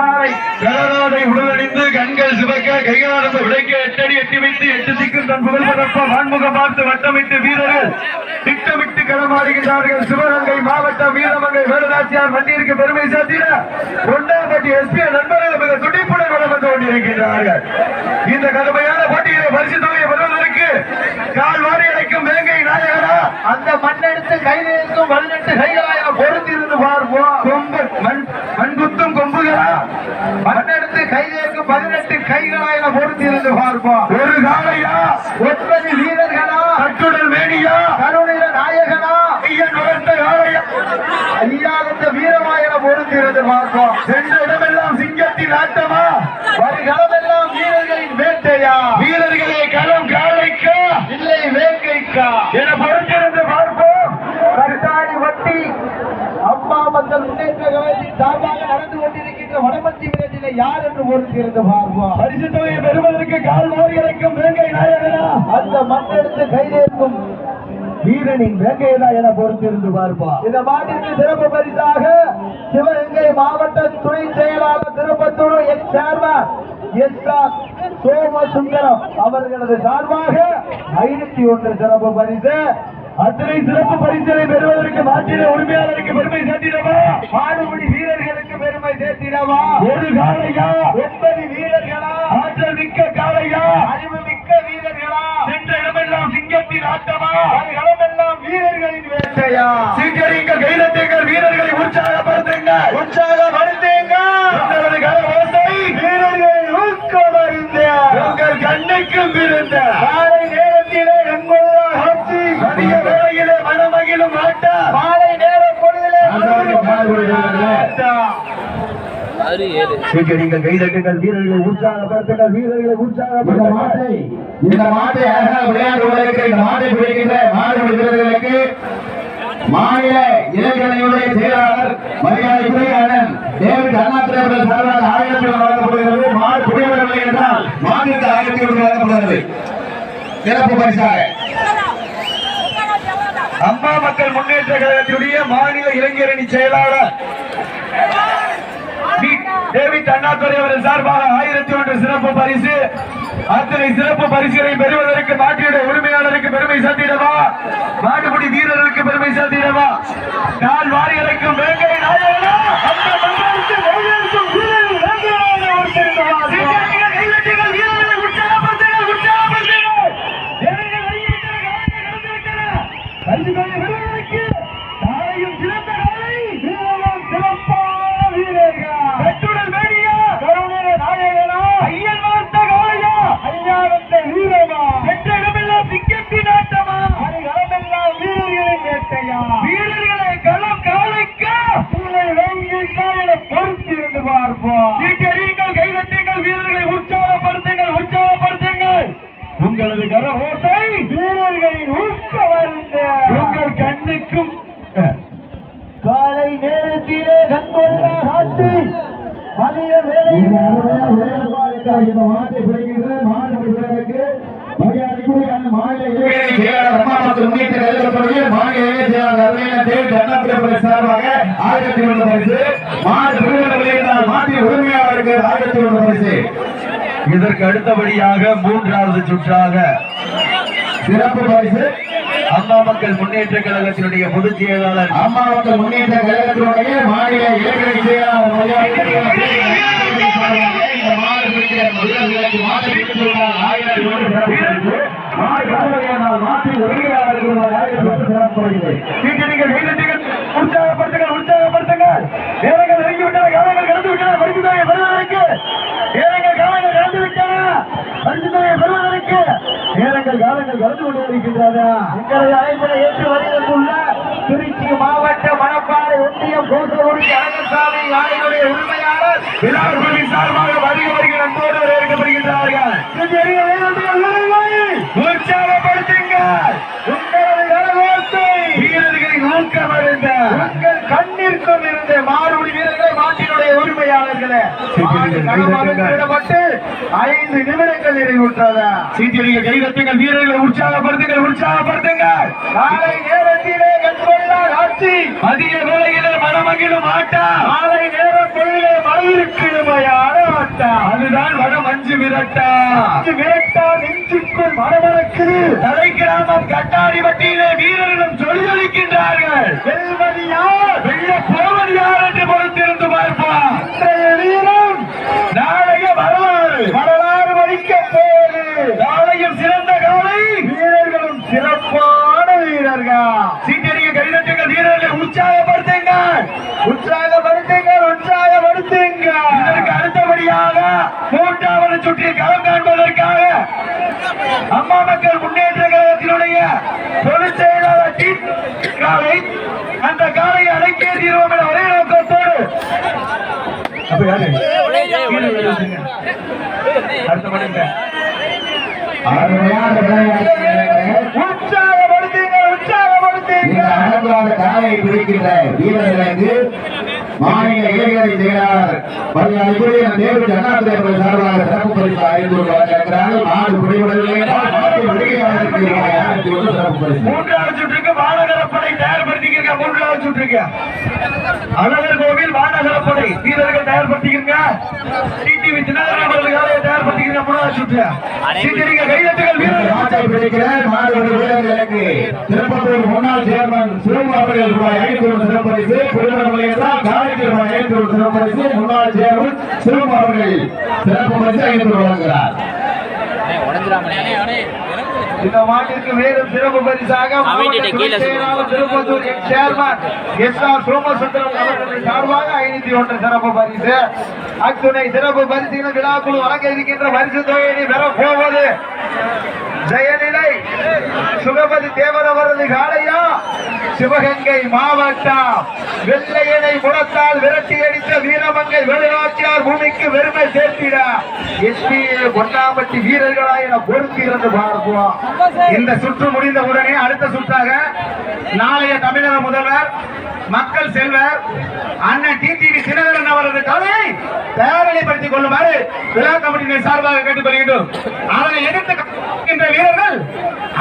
பரிசாலை கலராதை உடலணிந்து கண்கள் சிவக்க கையாளந்த விடைக்க எட்டடி எட்டி வைத்து எட்டு திக்கும் தன் புகழ் பரப்ப வான்முகம் பார்த்து வட்டமிட்டு வீரர்கள் திட்டமிட்டு களமாடுகின்றார்கள். சிவகங்கை மாவட்ட வீரமங்கை வேலுநாச்சியார் வண்டியிற்கு பெருமை சேர்த்திட கொண்டாம்பட்டி எஸ்பி நண்பர்கள் மிக துடிப்புடன் வளம் வந்து கொண்டிருக்கின்றார்கள். இந்த கடுமையான போட்டியிலே பரிசு தொகை பெறுவதற்கு கால் வாரி அடைக்கும் வேங்கை நாயகனா அந்த மண்ணெடுத்து கையில் இருக்கும் பதினெட்டு கைகளாக பொறுத்திருந்து பார்ப்போம் கொம்பு மண் மண்குத்தும் கொம்புகளா மண்ணெடுத்து கையில் இருக்கும் பதினெட்டு கைகளாக பொறுத்திருந்து பார்ப்போம் ஒரு காலையா? ஒன்பது வீரர்களா? கட்டுடல் வேணியா கருணில நாயகனா? ஐயன் வளர்த்த காலையா? ஐயா இந்த வீரமாயன பொறுத்திருந்து பார்ப்போம் சென்ற இடமெல்லாம் சிங்கத்தின் ஆட்டமா? வருகளமெல்லாம் வீரர்களின் வேட்டையா? வீரர்களே களம் காலைக்கா? இல்லை வேங்கைக்கா? என பொறுத்திருந்து பார்ப்போம். கட்டாடி வட்டி அம்மா மக்கள் முன்னேற்ற கழகத்தின் சார்பாக நடந்து கொண்டிருக்கின்ற வடமஞ்சி யார் என்று பொறுத்திருந்து பார்ப்போம். பரிசு தொகையை பெறுவதற்கு கால் மாறி அழைக்கும் வேங்கை நாயகனா? அந்த மண்ணெடுத்து கைதேற்கும் வீரனின் வேங்கையதா என பொறுத்திருந்து பார்ப்போம். இந்த மாட்டிற்கு சிறப்பு பரிசாக சிவகங்கை மாவட்ட துணை செயலாளர் Tirupattur ex chairman S R Somasundaram அவர்களது சார்பாக ஐநூத்தி ஒன்று சிறப்பு பரிசு. அத்தனை சிறப்பு பரிசனை பெறுவதற்கு மாற்றின உரிமையாளருக்கு பெருமை சேர்த்திடவா? மாடுபிடி வீரர்களுக்கு பெருமை சேர்த்திடவா? ஒரு காலையா? ஒன்பது வீரர்களா? ஆற்றல் மிக்க காலையா? அறிவு மிக்க வீரர்களா? சென்ற இடமெல்லாம் சிங்கத்தின் ஆட்டமா களமெல்லாம் வீரர்களின் வேட்டையா? சீக்கிரங்க கைதட்டுங்கள் வீரர்களை உற்சாகப்படுத்துங்க உற்சாகப்படுத்துங்க வீரர்களின் ஊக்கமறிந்த உங்கள் கண்ணுக்கும் விருந்த காலை நேரத்திலே கண்கொள்ள ஆட்சி மதிய வேளையிலே மனமகிழும் ஆட்டா மாலை நேர பொழுதிலே சீக்கிரங்கள் கைதட்டுங்கள். வீரர்களை உற்சாகப்படுத்துங்கள். வீரர்களை இந்த மாட்டை இந்த மாட்டை அழகாக விளையாடுவதற்கு இந்த மாட்டை பிடிக்கின்ற மாடு வீரர்களுக்கு மாநில இளைஞர்களுடைய செயலாளர் மரியாதைக்குரிய அண்ணன் டேவிட் அண்ணா திரைப்பட சார்பாக ஆயிரத்தி வழங்கப்படுகிறது. மாடு குடியவர்கள் என்றால் மாநிலத்து ஆயிரத்தி ஒன்று வழங்கப்படுகிறது. சிறப்பு பரிசாக. அம்மா மக்கள் முன்னேற்ற கழகத்தினுடைய மாநில இளைஞரணி செயலாளர். டேவிட் அண்ணாதுரை அவர்கள் சார்பாக ஆயிரத்தி ஒன்று சிறப்பு பரிசு. அத்தனை சிறப்பு பரிசுகளை பெறுவதற்கு மாட்டியுடைய உரிமையாளருக்கு பெருமை சேர்த்திடவா? மாட்டுப்பிடி வீரர்களுக்கு பெருமை சேர்த்திடவா? நாள் வேங்கை நாயகனா அந்த இளைஞர் செயலாளர் ஆயிரத்தி ஒன்று பரிசு. உரிமையாளருக்கு ஆயிரத்தி ஒன்று பரிசு. இதற்கு அடுத்தபடியாக மூன்றாவது சுற்றாக சிறப்பு பரிசு. அம்மா மக்கள் முன்னேற்ற கழகத்தினுடைய பொதுச் செயலாளர் அம்மா மக்கள் முன்னேற்ற கழகத்தினுடைய மாநில இளைஞரணி செயலாளர் மரியாதைக்குரிய இந்த மாடு பிடிக்கிற வீரர்களுக்கு மாடு பிடித்துள்ளார் ஆயிரத்தி ஒன்று சிறப்பு பரிசு. மாடு கடுமையானால் மாட்டின் உரிமையாளருக்கு ஆயிரத்தி ஒன்று சிறப்பு பரிசு. சீக்கிரங்கள் கைதட்டுங்கள் உற்சாகப்படுத்துங்கள் உற்சாகப்படுத்துங்கள் நேரங்கள் நெருங்கி விட்டன காலங்கள் கடந்து விட்டன பரிசுத்தாயை பெறுவதற்கு நேரங்கள் காலங்கள் கடந்து விட்டன பரிசுத்தாயை பெறுவதற்கு நேரங்கள் காலங்கள் கடந்து கொண்டு இருக்கின்றன எங்களது அழைப்பினை ஏற்று வருவதற்குள்ள திருச்சி மாவட்ட மணப்பாறை ஒன்றியம் கோசகுடி அழகசாமி யானையுடைய உரிமையாளர் விழாக்குழி சார்பாக வருகை வருகிற அன்போடு வரவேற்கப்படுகின்றார்கள். உற்சாகப்படுத்துங்கள். உங்களது கரகோசை வீரர்களின் ஊக்கம் அறிந்த உங்கள் கண்ணிற்கும் இருந்த மாறுபடி வீரர்களை மாட்டினுடைய ஐந்து நிமிடங்கள் நிறைவுற்றது. சீக்கிரங்கள் கைதட்டுங்கள். வீரர்களை உற்சாகப்படுத்துங்கள். உற்சாகப்படுத்துங்கள். காலை நேரத்திலே கண்கொள்ளா அதிக வேளையிலே மனமகிழும் ஆட்டம். மாலை நேர பொழுதிலே மழையிற்கு அதுதான் வட மஞ்சு விரட்டா. இது விரட்டா நெஞ்சுக்குள் மனமணக்குது தலை கிராமம் கட்டாரிப்பட்டியிலே வீரர்களும் சொல்லியளிக்கின்றார்கள் வெல்வது யார் வெள்ள யார் என்று பொறுத்திருந்து பார்ப்போம். சுற்றி களம் காண்பதற்காக அம்மா மக்கள் முன்னேற்ற கழகத்தினுடைய பொதுச் செயலாளர் டி. காலை அந்த காலையை அடக்கிய தீர்வோம் என ஒரே நோக்கத்தோடு அப்ப யாரு? கீழே அடுத்த மணிங்க. அருமையான விளையாட்டு உற்சாகப்படுத்துங்கள் காலையை பிடிக்கின்ற வீரர்களுக்கு மாநில இளைஞரணி செயலாளர் மரியாதைக்குரிய தேர்வு அண்ணாதுரை அவர்கள் சார்பாக சிறப்பு பரிசு ஐந்து வழங்கியிருக்கிறார்கள் நாடு குடியுடனே ஆயிரத்தி சிறப்பு பரிசு? மூன்றாவது சுற்றுக்கு மாநகரப்படை தேர்வு மூன்றாவது சுற்றுக்கு அழகர் கோவில் மாநகரப்படை வீரர்கள் தயார்படுத்திக்கிறீங்க டிடிவி தினகரன் அவர்கள் காலையை தயார்படுத்திக்கிறீங்க மூணாவது சுற்று சீட்டடிக்க கைதட்டுகள் இந்த வீரர்கள் நாட்டை பிடிக்கிற மாடுபடி வீரர்களுக்கு திருப்பத்தூர் முன்னாள் சேர்மன் சிவம் அவர்கள் ரூபாய் ஐநூத்தி ஒன்று சிறப்பு பரிசு குடிமக்கள் என்றால் காலைக்கு ரூபாய் ஐநூத்தி ஒன்று சிறப்பு பரிசு முன்னாள் சேர்மன் சிவம் அவர்கள் சிறப்பு பரிசு வழங்குகிறார் இந்த மாட்டிற்கு மேலும் சிறப்பு பரிசாக Tirupattur chairman S R Somasundaram அவர்கள் சார்பாக ஐநூத்தி ஒன்று சிறப்பு பரிசு. அத்துணை சிறப்பு பரிசுகள் விழாக்குழு வழங்க இருக்கின்ற பரிசு தொகையை பெற போவது ஜெயநிலை சுகபதி தேவர் அவரது காளையா சிவகங்கை மாவட்டம். வெள்ளையனை முடத்தால் விரட்டி அடித்த வீரமங்கை வேலுநாச்சியார் பூமிக்கு வெறுமை சேர்த்திட. எஸ்பி பொன்னாம்பட்டி வீரர்களா என பொறுத்தி இருந்து பார்ப்போம். இந்த சுற்று முடிந்த உடனே அடுத்த சுற்றாக நாளைய தமிழக முதல்வர் மக்கள் செல்வர் அண்ணன் டிடிவி தினகரன் அவரது கதை தயாரிப்படுத்திக் கொள்ளுமாறு விழா கமிட்டியின் சார்பாக கேட்டுக்கொள்கின்றோம். அதனை எதிர்த்து வீரர்கள்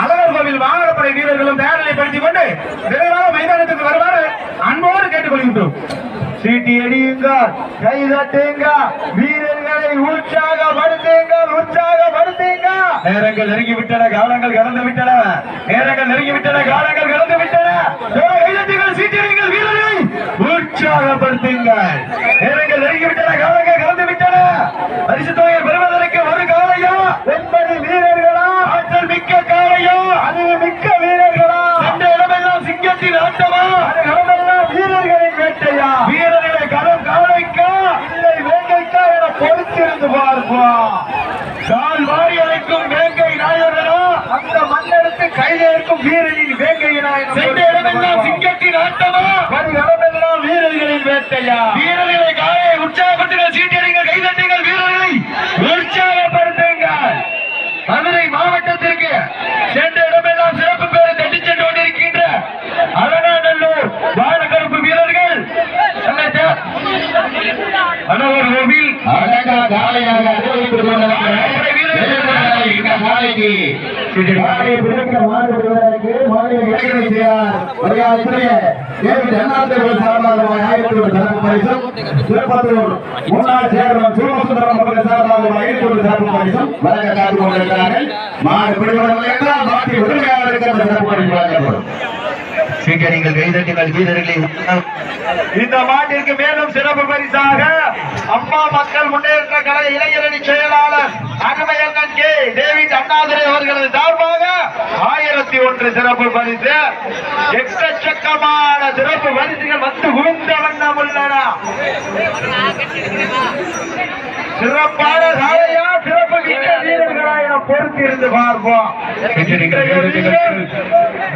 அழகர் கோவில் வாகனப்படை வீரர்களும் தயாரிலை படுத்திக் கொண்டு விரைவாக மைதானத்துக்கு வருமாறு அன்போடு கேட்டுக்கொள்கின்றோம். சீட்டி அடியுங்க கை தட்டுங்க வீரர்களை உற்சாகப்படுத்துங்க உற்சாகப்படுத்துங்க. நேரங்கள் நெருங்கி விட்டன காலங்கள் கடந்து விட்டன நேரங்கள் நெருங்கி விட்டன காலங்கள் கடந்து விட்டன கைதட்டுகள் சீட்டிடுங்கள் வீரர்களை உற்சாகப்படுத்துங்க நேரங்கள் நெருங்கி விட்டன காலங்கள் கடந்து விட்டன பரிசு தொகையை பெறுவதற்கு ஒரு காலையா ஒன்பது வீரர்களா ஆற்றல் மிக்க காலையா அறிவு மிக்க வீரர்களா அந்த இடமெல்லாம் கடமெல்லாம் வீரர்களின் வேட்டையா? வீரர்களை களம் காலைக்கா இல்லை வேங்கைக்கா என பொறுத்திருந்து பார்ப்போம் கால் வாரி அழைக்கும் வேங்கை நாயகனா அந்த மண்ணெடுத்து கையில இருக்கும் வீரனின் வேங்கையினா என சென்ற இடமெல்லாம் சிங்கத்தின் ஆட்டமா? அது கடமெல்லாம் வீரர்களின் வேட்டையா? வீரர்களை காயை உற்சாகப்படுத்துங்கள் சீட்டடிங்கள் கைதட்டுங்கள் வீரர்களை உற்சாகப்படுத்துங்கள் மதுரை மாவட்டத்திற்கு சென்ற இடமெல்லாம் சிறப்பு பேரை தட்டிச் சென்று கொண்டிருக்கின்ற அலங்காநல்லூர் வாழக்கருப்பு வீரர்கள் அனவர் கோவில் அழகா காலையாக அறிவித்துக் கொண்டிருக்கிற இந்த காலைக்கு காலையை பிடிக்கிற மாடு வீரருக்கு மாநில இளைஞரணி செயலாளர் மரியாதைக்குரிய தேவி அண்ணாதுரை சார்பாக ரூபாய் ஆயிரத்தி ஒரு சிறப்பு பரிசும் திருப்பத்தூர் முன்னாள் சேர்மன் சோமசுந்தரம் அவர்கள் சார்பாக ரூபாய் சிறப்பு பரிசும் வழங்க காத்துக் கொண்டிருக்கிறார்கள் மாடு பிடிபடவில்லை என்றால் உரிமையாளருக்கு அந்த சிறப்பு பரிசு வழங்கப்படும் சீட்டடிங்கள் கைதட்டுங்கள் வீரர்களை. இந்த மாட்டிற்கு மேலும் சிறப்பு பரிசாக அம்மா மக்கள் முன்னேற்ற கழக இளைஞரணி செயலாளர் அருமையண்ணன் கே. டேவிட் அண்ணாதுரை அவர்களது சார்பாக ஆயிரத்தி ஒன்று சிறப்பு பரிசு. எக்கச்சக்கமான சிறப்பு பரிசுகள் வந்து குவிந்த வண்ணம் உள்ளன. சிறப்பான சாலையா பொறுத்து இருந்து பார்ப்போம்.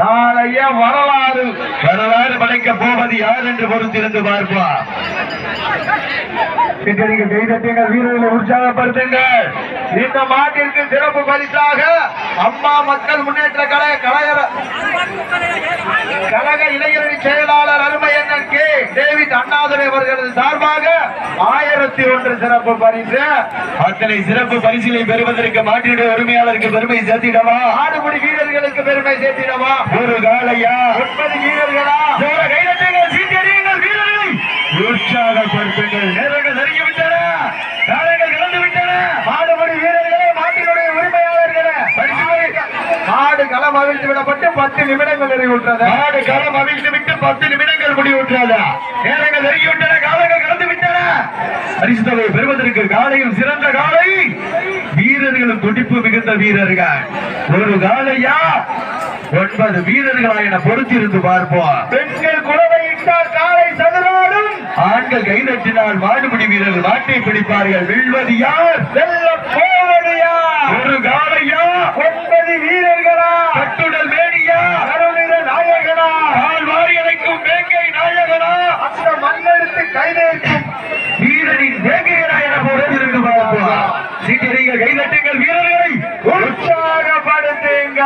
நாளைய வரலாறு. வரலாறு படைக்க போவது யார் என்று பொறுத்திருந்து பார்ப்பா நீங்கள் கைதட்டுங்கள் வீரர்களை உற்சாகப்படுத்துங்கள். இந்த மாட்டிற்கு சிறப்பு பரிசாக அம்மா மக்கள் முன்னேற்ற கழக கழக கழக இளைஞரணி செயலாளர் அருமையண்ணன் கே. டேவிட் அண்ணாதுரை அவர்களது சார்பாக ஆயிரத்தி ஒன்று சிறப்பு பரிசு. அத்தனை சிறப்பு பரிசிலை பெறுவதற்கு மாட்டினுடைய உரிமையாளருக்கு பெருமை சேர்த்திடவா? ஆடுபடி வீரர்களுக்கு பெருமை சேர்த்திடவா? ஒரு காலையா ஒன்பது வீரர்களா? கைதட்டுங்கள் சீட்டடியுங்கள் வீரர்களை! உற்சாகப்படுத்துங்கள். நேரங்கள் நெருங்கிவிட்டன காலங்கள் கடந்து விட்டன பத்து நிமிடங்கள் நிறைவுற்றது. மாடு களம் அவிழ்த்து விட்டு பத்து நிமிடங்கள் முடிவுற்றாதா. நேரங்கள் நெருங்கிவிட்டன காலங்கள் கடந்து விட்டன. பரிசு பெறுவதற்கு காலையும் சிறந்த காலை. வீரர்களும் துடிப்பு மிகுந்த வீரர்கள். ஒரு காலையா? ஒன்பது வீரர்களா என பொறுத்திருந்து பார்ப்போம். பெண்கள் குலவையிட்டால் காலை சதுராடும். ஆண்கள் கைதட்டினால் மாடுபிடி வீரர்கள் மாட்டை பிடிப்பார்கள். வெல்வது யார்? வெல்ல காலையா ஒன்பது வீரர்களா கட்டுடல் மேடியா கருணித நாயகனா கால் வாரி அழைக்கும் வேங்கை நாயகனா அந்த மண்ணெடுத்து கைதேற்கும் வீரனின் வேங்கையரா என பொறுத்திருந்து பார்ப்போம் சீக்கிரங்கள் கைதட்டுங்கள் வீரர்களை உற்சாகப்படுத்துங்க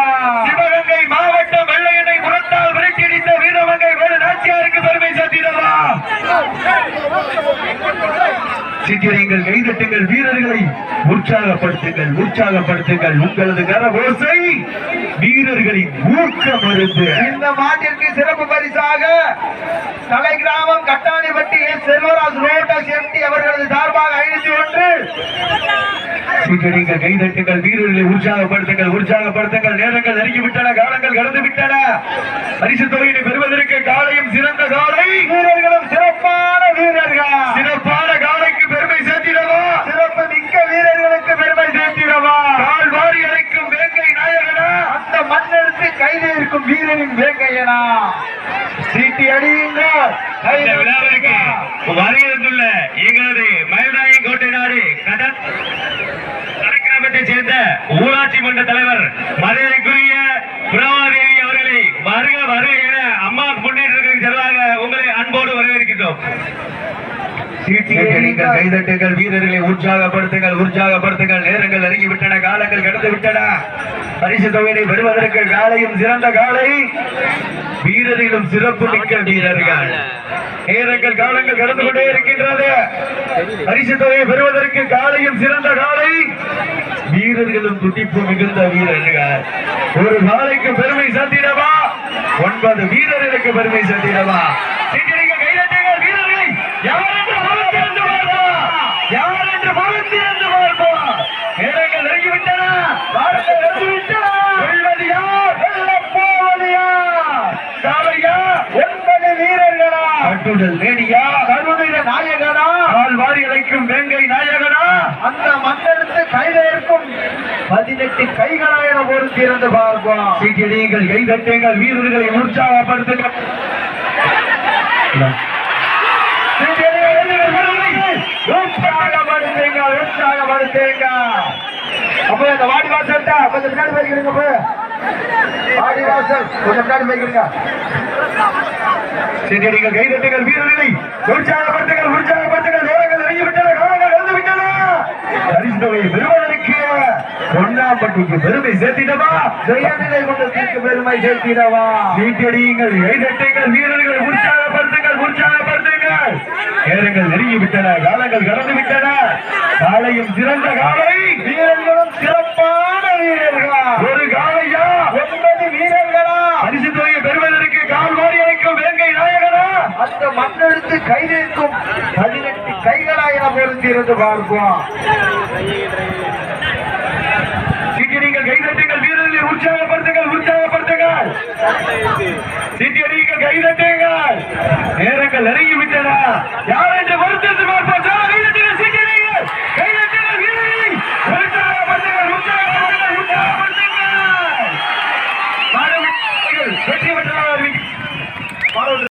சிவகங்கை மாவட்டம் வெள்ளையனை புறத்தால் விரட்டியடித்த வீரமங்கை வேறு நாச்சியாருக்கு பெருமை சேர்த்திடவா சீக்கிரங்கள் கைதட்டுங்கள் வீரர்களை. உற்சாகப்படுத்துங்கள் உற்சாகப்படுத்துங்கள். உங்களது கரவோசை வீரர்களின் ஊக்க மருந்து. இந்த மாட்டிற்கு சிறப்பு பரிசாக தலை கிராமம் கட்டாணிப்பட்டி செல்வராஜ் ரோட்டஸ் எம்டி அவர்களது சார்பாக ஐநூத்தி ஒன்று. சீக்கிரங்கள் கைதட்டுங்கள் வீரர்களை உற்சாகப்படுத்துங்கள் உற்சாகப்படுத்துங்கள். நேரங்கள் நெருங்கி விட்டன காலங்கள் கடந்து விட்டன பரிசு தொகையினை பெறுவதற்கு காலையும் சிறந்த காலை. வீரர்களும் சிறப்பான வீரர்கள். சிறப்பான காலைக்கு பெருமை சேர்த்திடவா? சிறப்பு மிக்க வீரர்களுக்கு பெருமை சேர்த்திடவா? கால் வாரி அழைக்கும் வேங்கை நாயகனா? அந்த மண்ணெடுத்து கைது இருக்கும் வீரனின் வேங்கையனா சீட்டி அடியுங்க இந்த விழாவிற்கு வருகிறதுள்ள எங்களது மயிலாயி கோட்டை நாடு கடன் கிராமத்தைச் சேர்ந்த ஊராட்சி மன்ற தலைவர் மரியாதைக்குரிய பிரபாதேவி அவர்களை வருக வருக என அம்மா முன்னேற்றத்திற்கு செலவாக உங்களை அன்போடு வரவேற்கின்றோம். நீங்கள் கைதட்டுங்கள் வீரர்களை உற்சாகப்படுத்துங்கள் உற்சாகப்படுத்துங்கள். நேரங்கள் நெருங்கி விட்டன காலங்கள் கடந்து விட்டன பரிசு தொகையை பெறுவதற்கு காலையும் சிறந்த காலை. வீரர்களும் சிறப்பு மிக்க வீரர்கள். நேரங்கள் காலங்கள் கடந்து கொண்டே இருக்கின்றது. பரிசு தொகையை பெறுவதற்கு காலையும் சிறந்த காலை. வீரர்களும் துடிப்பு மிகுந்த வீரர்கள். ஒரு காலைக்கு பெருமை சேர்த்திடவா ஒன்பது வீரர்களுக்கு பெருமை சீக்கிரம் கைதட்டுங்கள் வீரர்களை. யார் என்று பார்ப்போம் நேரங்கள் நெருங்கிவிட்டன வாரங்கள் நெருங்கிவிட்டன யார் யார் காலையா ஒன்பது வீரர்களா கட்டுடல் மேடியா நாயகனா கால் அழைக்கும் வேங்கை நாயகனா அந்த மண்ணெடுத்து கைது இருக்கும் பதினெட்டு கைகளா என பொறுத்து இருந்து பார்ப்போம் சீக்கிரங்கள் கைதட்டுங்கள் வீரர்களை உற்சாகப்படுத்துங்கள் உற்சாகப்படுத்துங்க உற்சாகப்படுத்துங்க அப்ப இந்த வாடி வாசல் தான் கொஞ்சம் பின்னாடி போய்க்கிறீங்க அப்ப வாடி வாசல் கொஞ்சம் பின்னாடி போய்க்கிறீங்க நீங்கள் கைதட்டுங்கள் வீரர்களை உற்சாகப்படுத்துங்கள். உற்சாகப்படுத்துங்கள் நேரங்கள் நிறைய விட்டன காலங்கள் இழந்து விட்டன பரிசு தொகையை பெறுவதற்கு பொன்னாம்பட்டிக்கு பெருமை சேர்த்திடவா ஜெயநிலை கொண்டதற்கு பெருமை சேர்த்திடவா சீட்டடியுங்கள் கைதட்டுங்கள் வீரர்கள் உற்சாக நேரங்கள் நெருங்கி விட்டன காலங்கள் கடந்து விட்டன. காலையும் சிறந்த காலை வீரர்களும் சிறப்பான வீரர்களா. ஒரு காலையா ஒன்பது வீரர்களா? பரிசு தொகையை பெறுவதற்கு கால் வாரி அழைக்கும் வேங்கை நாயகனா? அந்த மண்ணெடுத்து கைதிருக்கும் பதினெட்டு கைகளா என பொறுத்து இருந்து பார்ப்போம். சீக்கிரங்கள் கைதட்டுங்கள் வீரர்களை உற்சாகப்படுத்துங்கள் உற்சாகப்படுத்துங்கள். சீட்டி அடிக்க கைதட்டுங்கள். நேரங்கள் நெருங்கி விட்டன யார் என்று வருத்தத்தை பார்ப்ப